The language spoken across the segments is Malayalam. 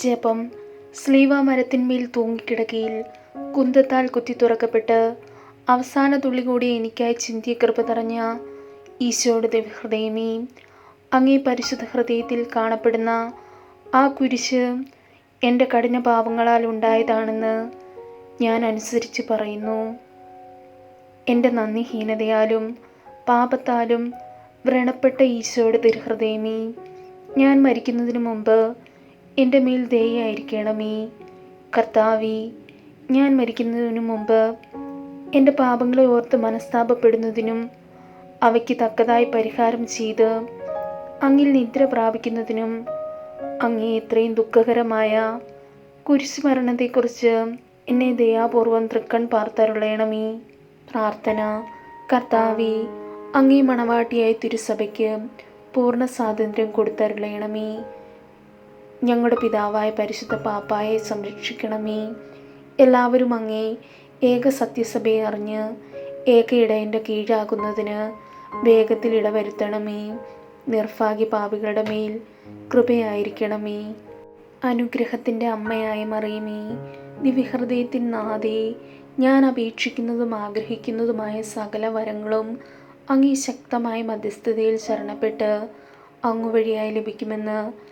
ജപം സ്ലീവ മരത്തിന്മേൽ തൂങ്ങിക്കിടക്കയിൽ കുന്തത്താൽ കുത്തി തുറക്കപ്പെട്ട് അവസാന തുള്ളി കൂടി എനിക്കായി ചിന്തിയ കൃപ നിറഞ്ഞ ഈശോയുടെ ദിവഹൃദയമേ അങ്ങേ പരിശുദ്ധ ഹൃദയത്തിൽ കാണപ്പെടുന്ന ആ കുരിശ് എന്റെ കഠിന പാപങ്ങളാൽ ഉണ്ടായതാണെന്ന് ഞാൻ അനുസരിച്ച് പറയുന്നു. എന്റെ നന്ദിഹീനതയാലും പാപത്താലും വ്രണപ്പെട്ട ഈശോയുടെ തിരുഹൃദയമേ ഞാൻ മരിക്കുന്നതിന് മുമ്പ് എന്റെ മേൽ ദയായിരിക്കണമേ കർത്താവി ഞാൻ മരിക്കുന്നതിനു മുമ്പ് എന്റെ പാപങ്ങളെ ഓർത്ത് മനസ്താപപ്പെടുന്നതിനും അവയ്ക്ക് തക്കതായി പരിഹാരം ചെയ്ത് അങ്ങിൽ നിദ്ര പ്രാപിക്കുന്നതിനും അങ്ങേ ഇത്രയും ദുഃഖകരമായ കുരിശുമരണത്തെക്കുറിച്ച് എന്നെ ദയാപൂർവം തൃക്കൺ പാർത്തരുളയണമേ പ്രാർത്ഥന കർത്താവി അങ്ങേ മണവാട്ടിയായ തിരുസഭയ്ക്ക് പൂർണ സ്വാതന്ത്ര്യം കൊടുത്തരുളയണമേ ഞങ്ങളുടെ പിതാവായ പരിശുദ്ധ പാപ്പായെ സംരക്ഷിക്കണമേ. എല്ലാവരും അങ്ങേ ഏക സത്യസഭയെ അറിഞ്ഞ് ഏക ഇടയന്റെ കീഴാകുന്നതിന് വേഗത്തിൽ ഇടവരുത്തണമേ. നിർഭാഗ്യ പാപികളുടെ മേൽ കൃപയായിരിക്കണമേ. അനുഗ്രഹത്തിന്റെ അമ്മയായ മറിയമേ ദിവ്യഹൃദയത്തിൻ നാദേ ഞാൻ അപേക്ഷിക്കുന്നതും ആഗ്രഹിക്കുന്നതുമായ സകല വരങ്ങളും അങ്ങേ ശക്തമായ മധ്യസ്ഥതയിൽ ശരണപ്പെട്ട് അങ്ങുവഴിയായി ലഭിക്കുമെന്ന്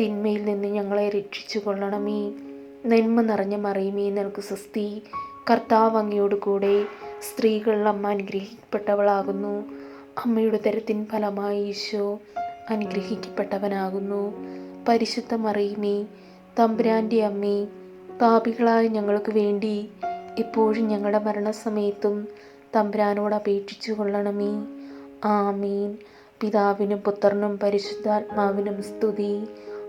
തിന്മയിൽ നിന്ന് ഞങ്ങളെ രക്ഷിച്ചു കൊള്ളണമേ. നന്മ നിറഞ്ഞ മറിയുമേ നിനക്ക് സ്വസ്തി. കർത്താവ് അങ്ങയോട് കൂടെ സ്ത്രീകളിൽ അമ്മ അനുഗ്രഹിക്കപ്പെട്ടവളാകുന്നു. അമ്മയുടെ തരത്തിൻ ഫലമായി ഈശോ അനുഗ്രഹിക്കപ്പെട്ടവനാകുന്നു. പരിശുദ്ധ മറിയുമേ തമ്പുരാന്റെ അമ്മേ പാപികളായ ഞങ്ങൾക്ക് വേണ്ടി എപ്പോഴും ഞങ്ങളുടെ മരണസമയത്തും തമ്പുരാനോട് അപേക്ഷിച്ചു കൊള്ളണമേ. ആമീൻ. പിതാവിനും പുത്രനും പരിശുദ്ധാത്മാവിനും സ്തുതി.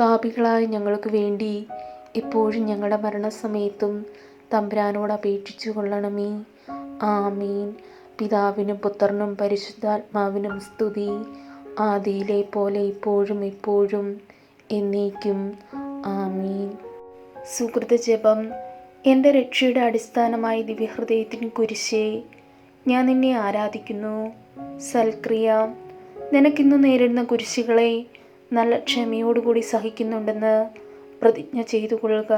പാപികളായ ഞങ്ങൾക്ക് വേണ്ടി എപ്പോഴും ഞങ്ങളുടെ മരണസമയത്തും തമ്പുരാനോട് അപേക്ഷിച്ചു കൊള്ളണമേ. ആമീൻ. പിതാവിനും പുത്രനും പരിശുദ്ധാത്മാവിനും സ്തുതി. ആദിയിലെ പോലെ ഇപ്പോഴും എപ്പോഴും എന്നേക്കും. ആമീൻ. സുഹൃത ജപം. എന്റെ രക്ഷയുടെ അടിസ്ഥാനമായ ദിവ്യഹൃദയത്തിൻ കുരിശേ ഞാൻ നിന്നെ ആരാധിക്കുന്നു. സൽക്രിയ നിനക്കിന്ന് നേരിടുന്ന കുരിശുകളെ നല്ല ക്ഷമയോടുകൂടി സഹിക്കുന്നുണ്ടെന്ന് പ്രതിജ്ഞ ചെയ്തു കൊള്ളുക